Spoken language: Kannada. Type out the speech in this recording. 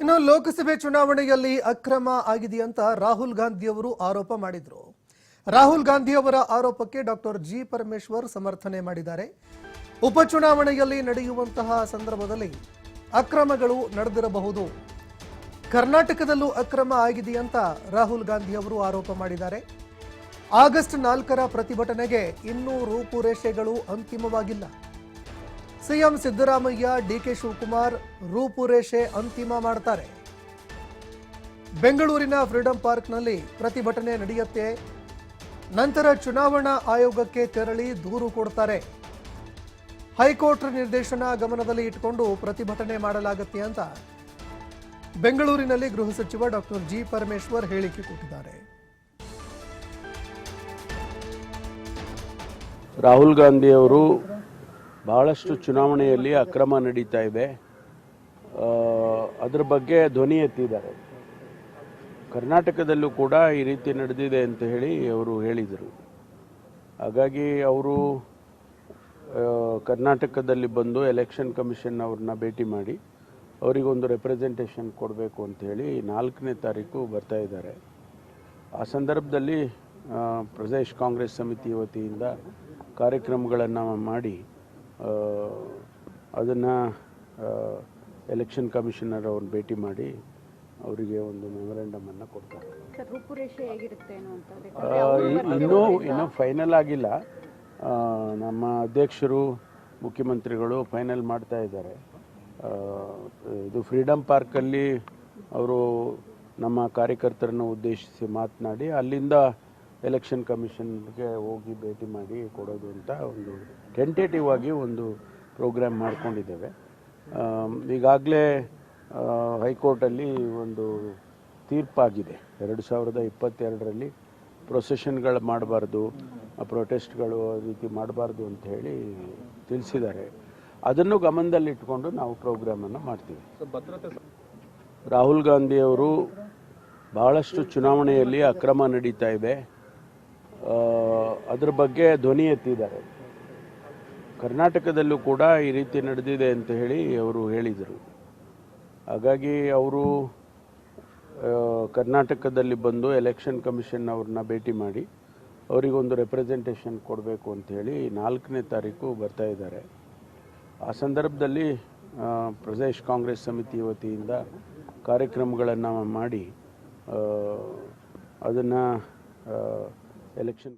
ಇನ್ನು ಲೋಕಸಭೆ ಚುನಾವಣೆಯಲ್ಲಿ ಅಕ್ರಮ ಆಗಿದೆಯಂತ ರಾಹುಲ್ ಗಾಂಧಿಯವರು ಆರೋಪ ಮಾಡಿದ್ರು. ರಾಹುಲ್ ಗಾಂಧಿಯವರ ಆರೋಪಕ್ಕೆ ಡಾಕ್ಟರ್ ಜಿ ಪರಮೇಶ್ವರ್ ಸಮರ್ಥನೆ ಮಾಡಿದ್ದಾರೆ. ಉಪಚುನಾವಣೆಯಲ್ಲಿ ನಡೆಯುವಂತಹ ಸಂದರ್ಭದಲ್ಲಿ ಅಕ್ರಮಗಳು ನಡೆದಿರಬಹುದು. ಕರ್ನಾಟಕದಲ್ಲೂ ಅಕ್ರಮ ಆಗಿದೆಯಂತ ರಾಹುಲ್ ಗಾಂಧಿಯವರು ಆರೋಪ ಮಾಡಿದ್ದಾರೆ. ಆಗಸ್ಟ್ ನಾಲ್ಕರ ಪ್ರತಿಭಟನೆಗೆ ಇನ್ನೂ ರೂಪುರೇಷೆಗಳು ಅಂತಿಮವಾಗಿಲ್ಲ. ಸಿಎಂ ಸಿದ್ದರಾಮಯ್ಯ ಡಿಕೆ ಶಿವಕುಮಾರ್, ರೂಪುರೇಷೆ ಅಂತಿಮ ಮಾಡ್ತಾರೆ. ಬೆಂಗಳೂರಿನ ಫ್ರೀಡಂ ಪಾರ್ಕ್ನಲ್ಲಿ ಪ್ರತಿಭಟನೆ ನಡೆಯುತ್ತೆ. ನಂತರ ಚುನಾವಣಾ ಆಯೋಗಕ್ಕೆ ತೆರಳಿ ದೂರು ಕೊಡ್ತಾರೆ. ಹೈಕೋರ್ಟ್ ನಿರ್ದೇಶನ ಗಮನದಲ್ಲಿ ಇಟ್ಟುಕೊಂಡು ಪ್ರತಿಭಟನೆ ಮಾಡಲಾಗುತ್ತೆ ಅಂತ ಬೆಂಗಳೂರಿನಲ್ಲಿ ಗೃಹ ಸಚಿವ ಡಾಕ್ಟರ್ ಜಿ ಪರಮೇಶ್ವರ್ ಹೇಳಿಕೆ ಕೊಟ್ಟಿದ್ದಾರೆ. ರಾಹುಲ್ ಗಾಂಧಿಯವರು ಬಹಳಷ್ಟು ಚುನಾವಣೆಯಲ್ಲಿ ಅಕ್ರಮ ನಡೀತಾ ಇದೆ. ಅದರ ಬಗ್ಗೆ ಧ್ವನಿ ಎತ್ತಿದ್ದಾರೆ. ಕರ್ನಾಟಕದಲ್ಲೂ ಕೂಡ ಈ ರೀತಿ ನಡೆದಿದೆ ಅಂತ ಹೇಳಿ ಅವರು ಹೇಳಿದರು. ಹಾಗಾಗಿ ಅವರು ಕರ್ನಾಟಕದಲ್ಲಿ ಬಂದು ಎಲೆಕ್ಷನ್ ಕಮಿಷನ್ ಅವ್ರನ್ನ ಭೇಟಿ ಮಾಡಿ ಅವರಿಗೊಂದು ರೆಪ್ರೆಸೆಂಟೇಷನ್ ಕೊಡಬೇಕು ಅಂತ ಹೇಳಿ ನಾಲ್ಕನೇ ತಾರೀಕು ಬರ್ತಾ ಇದ್ದಾರೆ. ಆ ಸಂದರ್ಭದಲ್ಲಿ ಪ್ರದೇಶ್ ಕಾಂಗ್ರೆಸ್ ಸಮಿತಿ ವತಿಯಿಂದ ಕಾರ್ಯಕ್ರಮಗಳನ್ನು ಮಾಡಿ ಅದನ್ನು ಎಲೆಕ್ಷನ್ ಕಮಿಷನರ್ ಅವ್ರನ್ನ ಭೇಟಿ ಮಾಡಿ ಅವರಿಗೆ ಒಂದು ಮೆಮೊರೆಂಡಮನ್ನು ಕೊಡ್ತಾರೆ. ಇನ್ನೂ ಇನ್ನೂ ಫೈನಲ್ ಆಗಿಲ್ಲ. ನಮ್ಮ ಅಧ್ಯಕ್ಷರು ಮುಖ್ಯಮಂತ್ರಿಗಳು ಫೈನಲ್ ಮಾಡ್ತಾ ಇದ್ದಾರೆ. ಇದು ಫ್ರೀಡಮ್ ಪಾರ್ಕಲ್ಲಿ ಅವರು ನಮ್ಮ ಕಾರ್ಯಕರ್ತರನ್ನು ಉದ್ದೇಶಿಸಿ ಮಾತನಾಡಿ ಅಲ್ಲಿಂದ ಎಲೆಕ್ಷನ್ ಕಮಿಷನ್ಗೆ ಹೋಗಿ ಭೇಟಿ ಮಾಡಿ ಕೊಡೋದು ಅಂತ ಒಂದು ಟೆಂಟೇಟಿವ್ ಆಗಿ ಒಂದು ಪ್ರೋಗ್ರಾಮ್ ಮಾಡ್ಕೊಂಡಿದ್ದೇವೆ. ಈಗಾಗಲೇ ಹೈಕೋರ್ಟಲ್ಲಿ ಒಂದು ತೀರ್ಪಾಗಿದೆ. ಎರಡು ಸಾವಿರದ ಇಪ್ಪತ್ತೆರಡರಲ್ಲಿ ಪ್ರೊಸೆಷನ್ಗಳು ಮಾಡಬಾರ್ದು ಪ್ರೊಟೆಸ್ಟ್ಗಳು ರೀತಿ ಮಾಡಬಾರ್ದು ಅಂತ ಹೇಳಿ ತಿಳಿಸಿದ್ದಾರೆ. ಅದನ್ನು ಗಮನದಲ್ಲಿಟ್ಟುಕೊಂಡು ನಾವು ಪ್ರೋಗ್ರಾಮನ್ನು ಮಾಡ್ತೀವಿ. ರಾಹುಲ್ ಗಾಂಧಿಯವರು ಬಹಳಷ್ಟು ಚುನಾವಣೆಯಲ್ಲಿ ಅಕ್ರಮ ನಡೀತಾ ಇದೆ. ಅದ್ರ ಬಗ್ಗೆ ಧ್ವನಿ ಎತ್ತಿದ್ದಾರೆ. ಕರ್ನಾಟಕದಲ್ಲೂ ಕೂಡ ಈ ರೀತಿ ನಡೆದಿದೆ ಅಂತ ಹೇಳಿ ಅವರು ಹೇಳಿದರು. ಹಾಗಾಗಿ ಅವರು ಕರ್ನಾಟಕದಲ್ಲಿ ಬಂದು ಎಲೆಕ್ಷನ್ ಕಮಿಷನ್ ಅವ್ರನ್ನ ಭೇಟಿ ಮಾಡಿ, ಅವರಿಗೊಂದು ರೆಪ್ರೆಸೆಂಟೇಷನ್ ಕೊಡಬೇಕು ಅಂತ ಹೇಳಿ ನಾಲ್ಕನೇ ತಾರೀಕು ಬರ್ತಾ ಇದ್ದಾರೆ. ಆ ಸಂದರ್ಭದಲ್ಲಿ ಪ್ರದೇಶ್ ಕಾಂಗ್ರೆಸ್ ಸಮಿತಿ ವತಿಯಿಂದ ಕಾರ್ಯಕ್ರಮಗಳನ್ನು ಮಾಡಿ ಅದನ್ನು ಎಲೆಕ್ಷನ್